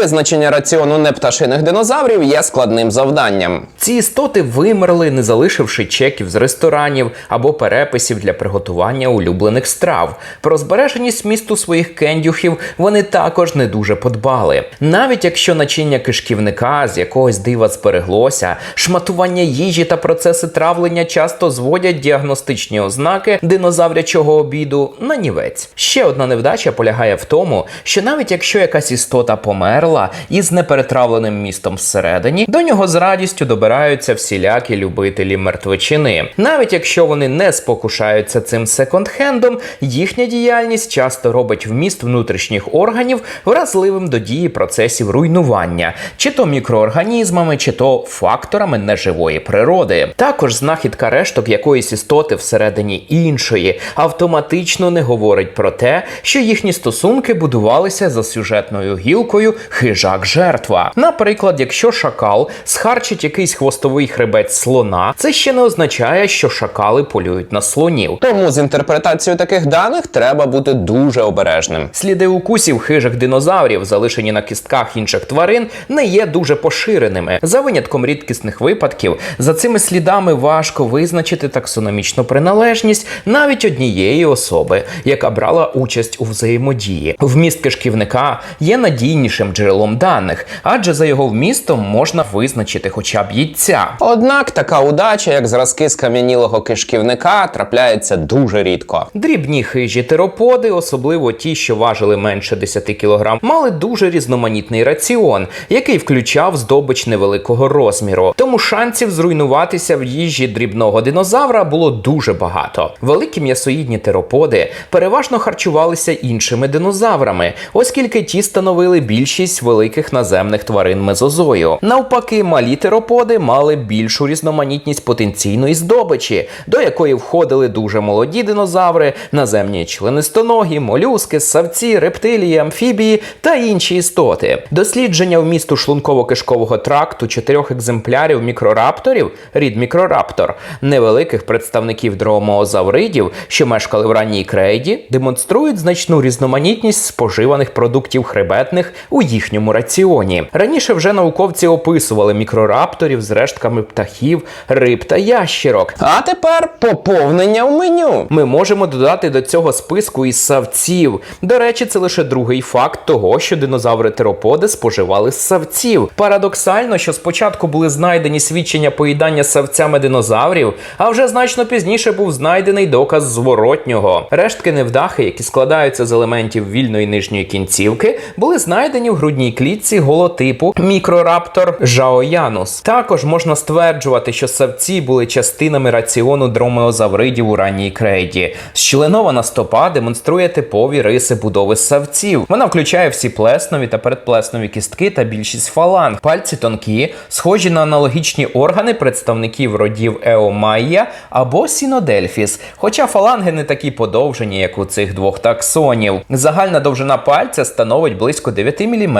Визначення раціону непташиних динозаврів є складним завданням. Ці істоти вимерли, не залишивши чеків з ресторанів або переписів для приготування улюблених страв. Про збереженість місту своїх кендюхів вони також не дуже подбали. Навіть якщо начиння кишківника з якогось дива збереглося, шматування їжі та процеси травлення часто зводять діагностичні ознаки динозаврячого обіду на нівець. Ще одна невдача полягає в тому, що навіть якщо якась істота померла із неперетравленим містом всередині, до нього з радістю добираються всілякі любителі мертвечини. Навіть якщо вони не спокушаються цим секонд-хендом, їхня діяльність часто робить вміст внутрішніх органів вразливим до дії процесів руйнування, чи то мікроорганізмами, чи то факторами неживої природи. Також знахідка решток якоїсь істоти всередині іншої автоматично не говорить про те, що їхні стосунки будувалися за сюжетною гілкою хижак-жертва. Наприклад, якщо шакал схарчить якийсь хвостовий хребець слона, це ще не означає, що шакали полюють на слонів. Тому з інтерпретацією таких даних треба бути дуже обережним. Сліди укусів хижих динозаврів, залишені на кістках інших тварин, не є дуже поширеними. За винятком рідкісних випадків, за цими слідами важко визначити таксономічну приналежність навіть однієї особи, яка брала участь у взаємодії. Вміст кишківника є надійнішим джерелом даних, адже за його вмістом можна визначити хоча б їдця. Однак така удача, як зразки скам'янілого кишківника, трапляється дуже рідко. Дрібні хижі тероподи, особливо ті, що важили менше 10 кг, мали дуже різноманітний раціон, який включав здобич невеликого розміру. Тому шансів зруйнуватися в їжі дрібного динозавра було дуже багато. Великі м'ясоїдні тероподи переважно харчувалися іншими динозаврами, оскільки ті становили більшість великих наземних тварин мезозою. Навпаки, малі тероподи мали більшу різноманітність потенційної здобичі, до якої входили дуже молоді динозаври, наземні членистоногі, молюски, савці, рептилії, амфібії та інші істоти. Дослідження вмісту шлунково-кишкового тракту чотирьох екземплярів мікрорапторів, рід мікрораптор, невеликих представників дромоозавридів, що мешкали в ранній крейді, демонструють значну різноманітність споживаних продуктів хребетних у їхньому раціоні. Раніше вже науковці описували мікрорапторів з рештками птахів, риб та ящерок. А тепер поповнення в меню. Ми можемо додати до цього списку і савців. До речі, це лише другий факт того, що динозаври тероподи споживали савців. Парадоксально, що спочатку були знайдені свідчення поїдання савцями динозаврів, а вже значно пізніше був знайдений доказ зворотнього. Рештки невдахи, які складаються з елементів вільної нижньої кінцівки, були знайдені в грудній клітці голотипу мікрораптор жаоянус. Також можна стверджувати, що савці були частинами раціону дромеозавридів у ранній крейді. Щеленована стопа демонструє типові риси будови савців. Вона включає всі плеснові та передплеснові кістки та більшість фаланг. Пальці тонкі, схожі на аналогічні органи представників родів Еомайя або Сінодельфіс, хоча фаланги не такі подовжені, як у цих двох таксонів. Загальна довжина пальця становить близько 9 мм,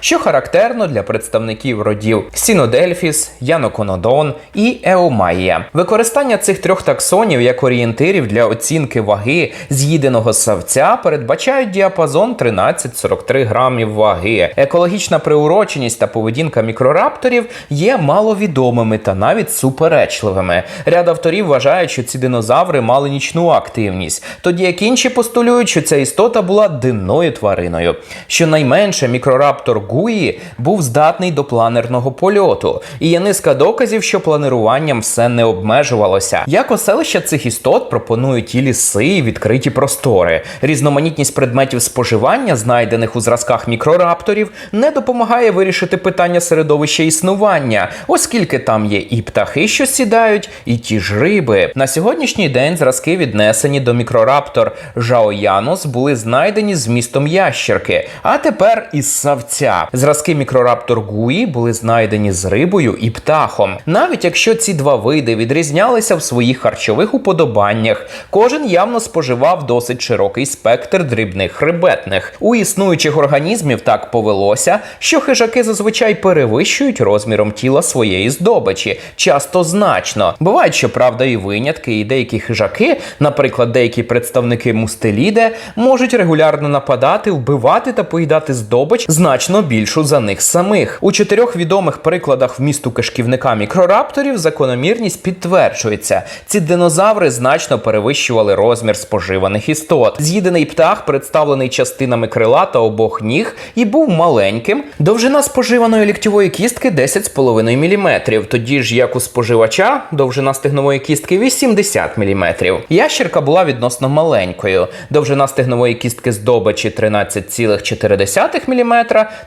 що характерно для представників родів Сінодельфіс, Яноконодон і Еомайя. Використання цих трьох таксонів як орієнтирів для оцінки ваги з'їденого савця передбачають діапазон 13-43 грамів ваги. Екологічна приуроченість та поведінка мікрорапторів є маловідомими та навіть суперечливими. Ряд авторів вважають, що ці динозаври мали нічну активність, тоді як інші постулюють, що ця істота була денною твариною. Щонайменше мікрораптор Гуї був здатний до планерного польоту, і є низка доказів, що планируванням все не обмежувалося. Як оселища цих істот пропонують і ліси, і відкриті простори. Різноманітність предметів споживання, знайдених у зразках мікрорапторів, не допомагає вирішити питання середовища існування, оскільки там є і птахи, що сідають, і ті ж риби. На сьогоднішній день зразки віднесені до мікрораптор Жаоянус були знайдені з містом ящерки, а тепер із савця. Зразки мікрораптор Гуї були знайдені з рибою і птахом. Навіть якщо ці два види відрізнялися в своїх харчових уподобаннях, кожен явно споживав досить широкий спектр дрібних хребетних. У існуючих організмів так повелося, що хижаки зазвичай перевищують розміром тіла своєї здобичі, часто значно. Бувають, щоправда, і винятки, і деякі хижаки, наприклад, деякі представники мустеліде, можуть регулярно нападати, вбивати та поїдати здобич значно більшу за них самих. У чотирьох відомих прикладах вмісту кишківника мікрорапторів закономірність підтверджується. Ці динозаври значно перевищували розмір споживаних істот. З'їдений птах, представлений частинами крила та обох ніг, і був маленьким. Довжина споживаної ліктьової кістки 10,5 мм, тоді ж як у споживача довжина стегнової кістки 80 мм. Ящерка була відносно маленькою. Довжина стегнової кістки здобичі 13,4 мм,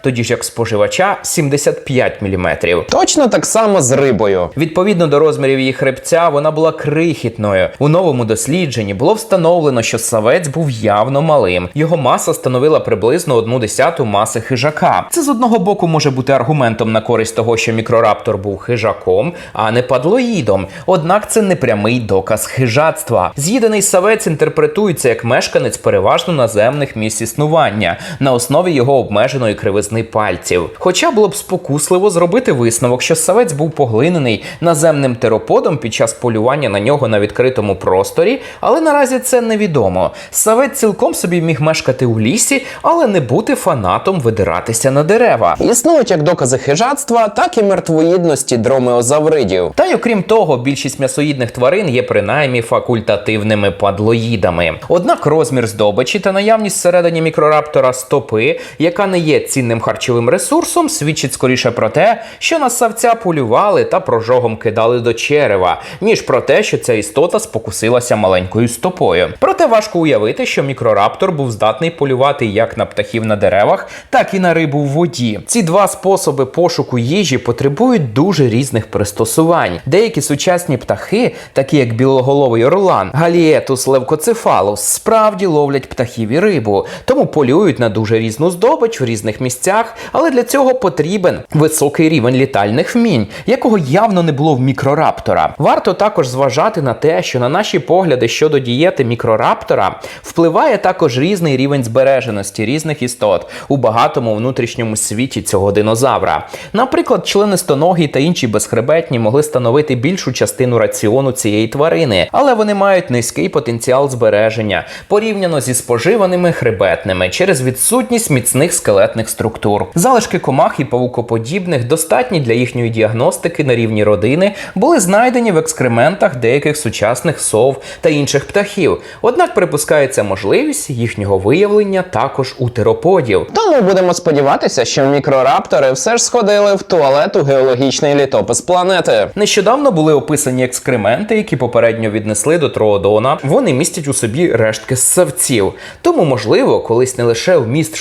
тоді ж як споживача 75 мм. Точно так само з рибою. Відповідно до розмірів її хребця, вона була крихітною. У новому дослідженні було встановлено, що савець був явно малим. Його маса становила приблизно одну десяту маси хижака. Це з одного боку може бути аргументом на користь того, що мікрораптор був хижаком, а не падлоїдом. Однак це не прямий доказ хижацтва. З'їдений савець інтерпретується як мешканець переважно наземних місць існування на основі його обмеженої кривизни пальців. Хоча було б спокусливо зробити висновок, що савець був поглинений наземним тероподом під час полювання на нього на відкритому просторі, але наразі це невідомо. Савець цілком собі міг мешкати у лісі, але не бути фанатом видиратися на дерева. Існують як докази хижацтва, так і мертвоїдності дромеозавридів. Та й окрім того, більшість м'ясоїдних тварин є принаймні факультативними падлоїдами. Однак розмір здобичі та наявність всередині мікрораптора стопи, яка не є цінним харчовим ресурсом, свідчить скоріше про те, що на савця полювали та прожогом кидали до черева, ніж про те, що ця істота спокусилася маленькою стопою. Проте важко уявити, що мікрораптор був здатний полювати як на птахів на деревах, так і на рибу в воді. Ці два способи пошуку їжі потребують дуже різних пристосувань. Деякі сучасні птахи, такі як білоголовий орлан, галіетус левкоцефалус, справді ловлять птахів і рибу, тому полюють на дуже різну здобич в різних місцях, але для цього потрібен високий рівень літальних вмінь, якого явно не було в мікрораптора. Варто також зважати на те, що на наші погляди щодо дієти мікрораптора впливає також різний рівень збереженості різних істот у багатому внутрішньому світі цього динозавра. Наприклад, членистоногі та інші безхребетні могли становити більшу частину раціону цієї тварини, але вони мають низький потенціал збереження порівняно зі споживаними хребетними через відсутність міцних скелетних структур. Залишки комах і павукоподібних, достатні для їхньої діагностики на рівні родини, були знайдені в екскрементах деяких сучасних сов та інших птахів. Однак припускається можливість їхнього виявлення також у тероподів. Тому будемо сподіватися, що мікрораптори все ж сходили в туалет у геологічний літопис планети. Нещодавно були описані екскременти, які попередньо віднесли до Троодона. Вони містять у собі рештки ссавців. Тому, можливо, колись не лише вміст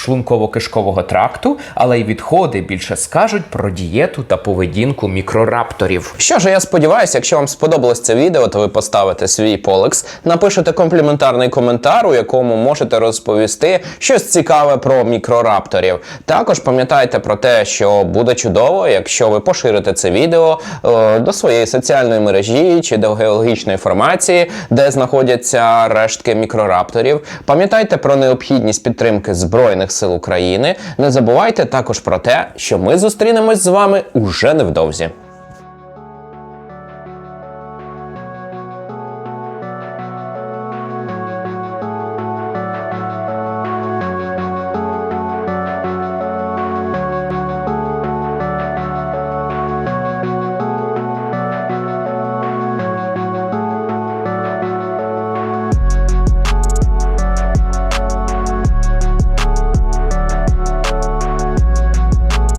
шлунково-кишкового тракту, але й відходи більше скажуть про дієту та поведінку мікрорапторів. Що ж, я сподіваюся, якщо вам сподобалось це відео, то ви поставите свій полекс, напишете компліментарний коментар, у якому можете розповісти щось цікаве про мікрорапторів. Також пам'ятайте про те, що буде чудово, якщо ви поширите це відео е, до своєї соціальної мережі чи до геологічної формації, де знаходяться рештки мікрорапторів. Пам'ятайте про необхідність підтримки Збройних сил України. Не забувайте також про те, що ми зустрінемось з вами уже невдовзі.